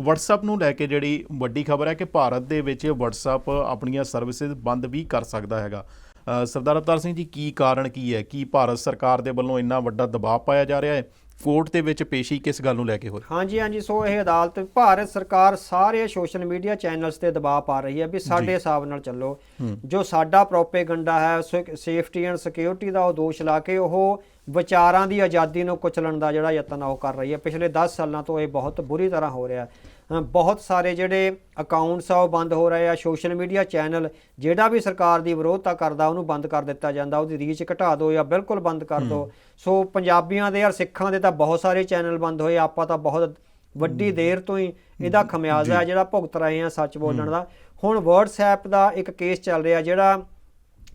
WhatsApp ਨੂੰ ਲੈ ਕੇ ਜਿਹੜੀ ਵੱਡੀ ਖਬਰ ਹੈ ਕਿ ਭਾਰਤ ਦੇ ਵਿੱਚ WhatsApp ਆਪਣੀਆਂ ਸਰਵਿਸਿਜ਼ ਬੰਦ ਵੀ ਕਰ ਸਕਦਾ ਹੈਗਾ। ਸਰਦਾਰ ਅਵਤਾਰ ਸਿੰਘ ਜੀ, ਕੀ ਕਾਰਨ ਕੀ ਹੈ? ਕੀ ਭਾਰਤ ਸਰਕਾਰ ਦੇ ਵੱਲੋਂ ਇੰਨਾ ਵੱਡਾ ਦਬਾਅ ਪਾਇਆ ਜਾ ਰਿਹਾ ਹੈ? ਕੋਰਟ ਦੇ ਵਿੱਚ ਪੇਸ਼ੀ ਕਿਸ ਗੱਲ ਨੂੰ ਲੈ ਕੇ ਹੋ ਰਹੀ ਹਾਂਜੀ ਹਾਂਜੀ ਸੋ ਇਹ ਅਦਾਲਤ ਭਾਰਤ ਸਰਕਾਰ ਸਾਰੇ ਸੋਸ਼ਲ ਮੀਡੀਆ ਚੈਨਲਸ ਤੇ ਦਬਾਅ ਪਾ ਰਹੀ ਹੈ ਵੀ ਸਾਡੇ ਹਿਸਾਬ ਨਾਲ ਚੱਲੋ। ਜੋ ਸਾਡਾ ਪ੍ਰੋਪੇਗੰਡਾ ਹੈ ਸੇਫਟੀ ਐਂਡ ਸਿਕਿਉਰਿਟੀ ਦਾ ਉਹ ਦੋਸ਼ ਲਾ ਕੇ ਉਹ ਵਿਚਾਰਾਂ ਦੀ ਆਜ਼ਾਦੀ ਨੂੰ ਕੁਚਲਣ ਦਾ ਜਿਹੜਾ ਯਤਨ ਉਹ ਕਰ ਰਹੀ ਹੈ। ਪਿਛਲੇ 10 ਸਾਲਾਂ ਤੋਂ ਇਹ ਬਹੁਤ ਬੁਰੀ ਤਰ੍ਹਾਂ ਹੋ ਰਿਹਾ ਹੈ। ਬਹੁਤ ਸਾਰੇ ਜਿਹੜੇ ਅਕਾਊਂਟਸ ਆ ਉਹ ਬੰਦ ਹੋ ਰਹੇ ਆ ਸੋਸ਼ਲ ਮੀਡੀਆ ਚੈਨਲ ਜਿਹੜਾ ਵੀ ਸਰਕਾਰ ਦੀ ਵਿਰੋਧਤਾ ਕਰਦਾ ਉਹਨੂੰ ਬੰਦ ਕਰ ਦਿੱਤਾ ਜਾਂਦਾ ਉਹਦੀ ਰੀਚ ਘਟਾ ਦਿਓ ਜਾਂ ਬਿਲਕੁਲ ਬੰਦ ਕਰ ਦਿਓ। ਸੋ ਪੰਜਾਬੀਆਂ ਦੇ ਔਰ ਸਿੱਖਾਂ ਦੇ ਤਾਂ ਬਹੁਤ ਸਾਰੇ ਚੈਨਲ ਬੰਦ ਹੋਏ ਆਪਾਂ ਤਾਂ ਬਹੁਤ ਵੱਡੀ ਦੇਰ ਤੋਂ ਹੀ ਇਹਦਾ ਖਮਿਆਜ਼ਾ ਜਿਹੜਾ ਭੁਗਤ ਰਹੇ ਆ ਸੱਚ ਬੋਲਣ ਦਾ। ਹੁਣ WhatsApp ਦਾ ਇੱਕ ਕੇਸ ਚੱਲ ਰਿਹਾ ਜਿਹੜਾ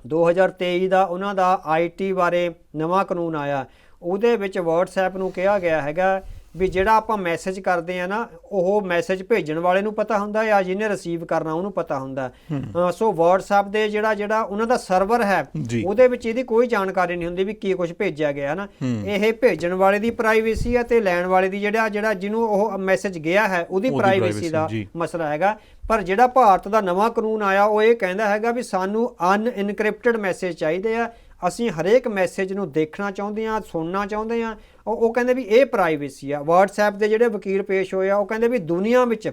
2023 ਦਾ ਉਹਨਾਂ ਦਾ ਆਈਟੀ ਬਾਰੇ ਨਵਾਂ ਕਾਨੂੰਨ ਆਇਆ। ਉਹਦੇ ਵਿੱਚ WhatsApp ਨੂੰ ਕਿਹਾ ਗਿਆ ਹੈਗਾ ਵੀ ਜਿਹੜਾ ਆਪਾਂ ਮੈਸੇਜ ਕਰਦੇ ਆ ਨਾ ਉਹ ਮੈਸੇਜ ਭੇਜਣ ਵਾਲੇ ਨੂੰ ਪਤਾ ਹੁੰਦਾ ਹੈ ਆ ਜਿਹਨੇ ਰਿਸੀਵ ਕਰਨਾ ਉਹਨੂੰ ਪਤਾ ਹੁੰਦਾ। ਸੋ WhatsApp ਦੇ ਜਿਹੜਾ ਜਿਹੜਾ ਉਹਨਾਂ ਦਾ ਸਰਵਰ ਹੈ ਜੀ। ਉਹਦੇ ਵਿੱਚ ਇਹਦੀ ਕੋਈ ਜਾਣਕਾਰੀ ਨਹੀਂ ਹੁੰਦੀ ਵੀ ਕੀ ਕੁਝ ਭੇਜਿਆ ਗਿਆ ਨਾ। ਇਹ ਭੇਜਣ ਵਾਲੇ ਦੀ ਪ੍ਰਾਈਵੇਸੀ ਹੈ ਤੇ ਲੈਣ ਵਾਲੇ ਦੀ ਜਿਹੜਾ ਜਿਹੜਾ ਜਿਹਨੂੰ ਉਹ ਮੈਸੇਜ ਗਿਆ ਹੈ ਉਹਦੀ ਪ੍ਰਾਈਵੇਸੀ ਦਾ ਜੀ। ਮਸਲਾ ਹੈਗਾ। ਪਰ ਜਿਹੜਾ ਭਾਰਤ ਦਾ ਨਵਾਂ ਕਾਨੂੰਨ ਆਇਆ ਉਹ ਇਹ ਕਹਿੰਦਾ ਹੈਗਾ ਵੀ ਸਾਨੂੰ ਅਨਇਨਕ੍ਰਿਪਟਡ ਮੈਸੇਜ ਚਾਹੀਦੇ ਆ। ਅਸੀਂ ਹਰੇਕ ਮੈਸੇਜ ਨੂੰ ਦੇਖਣਾ ਚਾਹੁੰਦੇ ਆ ਸੁਣਨਾ ਚਾਹੁੰਦੇ ਆ ਉਹ ਉਹ ਕਹਿੰਦੇ ਵੀ ਇਹ ਪ੍ਰਾਈਵੇਸੀ ਆ। WhatsApp ਦੇ ਜਿਹੜੇ ਵਕੀਲ ਪੇਸ਼ ਹੋਏ ਆ ਉਹ ਕਹਿੰਦੇ ਵੀ ਦੁਨੀਆ ਵਿੱਚ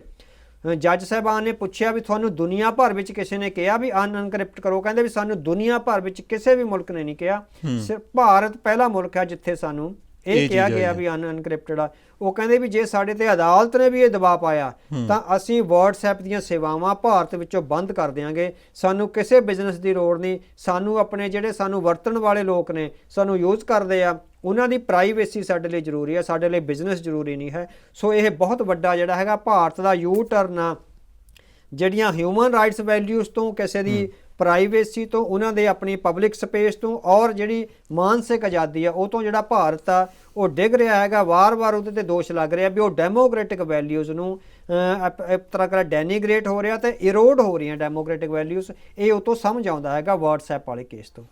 ਜੱਜ ਸਾਹਿਬਾਨ ਨੇ ਪੁੱਛਿਆ ਵੀ ਤੁਹਾਨੂੰ ਦੁਨੀਆ ਭਰ ਵਿੱਚ ਕਿਸੇ ਨੇ ਕਿਹਾ ਵੀ ਅਨਇਨਕ੍ਰਿਪਟ ਕਰੋ? ਕਹਿੰਦੇ ਵੀ ਸਾਨੂੰ ਦੁਨੀਆ ਭਰ ਵਿੱਚ ਕਿਸੇ ਵੀ ਮੁਲਕ ਨੇ ਨਹੀਂ ਕਿਹਾ। ਸਿਰਫ ਭਾਰਤ ਪਹਿਲਾ ਮੁਲਕ ਹੈ ਜਿੱਥੇ ਸਾਨੂੰ ਇਹ ਕਿਹਾ ਗਿਆ ਵੀ ਅਨਇਨਕ੍ਰਿਪਟਡ ਆ। ਉਹ ਕਹਿੰਦੇ ਵੀ ਜੇ ਸਾਡੇ ਤੇ ਅਦਾਲਤ ਨੇ ਵੀ ਇਹ ਦਬਾਅ ਪਾਇਆ ਤਾਂ ਅਸੀਂ WhatsApp ਦੀਆਂ ਸੇਵਾਵਾਂ ਭਾਰਤ ਵਿੱਚੋਂ ਬੰਦ ਕਰ ਦਿਆਂਗੇ। ਸਾਨੂੰ ਕਿਸੇ ਬਿਜ਼ਨਸ ਦੀ ਲੋੜ ਨਹੀਂ। ਸਾਨੂੰ ਆਪਣੇ ਜਿਹੜੇ ਸਾਨੂੰ ਵਰਤਣ ਵਾਲੇ ਲੋਕ ਨੇ ਸਾਨੂੰ ਯੂਜ਼ ਕਰਦੇ ਆ ਉਹਨਾਂ ਦੀ ਪ੍ਰਾਈਵੇਸੀ ਸਾਡੇ ਲਈ ਜ਼ਰੂਰੀ ਹੈ ਸਾਡੇ ਲਈ ਬਿਜ਼ਨਸ ਜ਼ਰੂਰੀ ਨਹੀਂ ਹੈ। ਸੋ ਇਹ ਬਹੁਤ ਵੱਡਾ ਜਿਹੜਾ ਹੈਗਾ ਭਾਰਤ ਦਾ ਯੂ ਟਰਨ ਆ। ਜਿਹੜੀਆਂ ਹਿਊਮਨ ਰਾਈਟਸ ਵੈਲਿਊਜ਼ ਤੋਂ ਕਿਸੇ ਦੀ ਪ੍ਰਾਈਵੇਸੀ ਤੋਂ, ਉਹਨਾਂ ਦੇ ਆਪਣੀ ਪਬਲਿਕ ਸਪੇਸ ਤੋਂ ਔਰ ਜਿਹੜੀ ਮਾਨਸਿਕ ਆਜ਼ਾਦੀ ਆ, ਉਹ ਤੋਂ ਜਿਹੜਾ ਭਾਰਤ ਆ, ਉਹ ਡਿੱਗ ਰਿਹਾ ਹੈਗਾ। ਵਾਰ-ਵਾਰ ਉਹਦੇ ਤੇ ਦੋਸ਼ ਲੱਗ ਰਿਹਾ ਵੀ ਉਹ ਡੈਮੋਕ੍ਰੈਟਿਕ ਵੈਲਿਊਜ਼ ਨੂੰ ਇੱਕ ਤਰ੍ਹਾਂ ਕਰ ਡੈਨੀਗ੍ਰੇਟ ਹੋ ਰਿਹਾ ਤੇ ਇਰੋਡ ਹੋ ਰਹੀਆਂ ਡੈਮੋਕ੍ਰੈਟਿਕ ਵੈਲਿਊਜ਼ ਇਹ ਉਹ ਤੋਂ ਸਮਝ ਆਉਂਦਾ ਹੈਗਾ WhatsApp ਵਾਲੇ ਕੇਸ ਤੋਂ।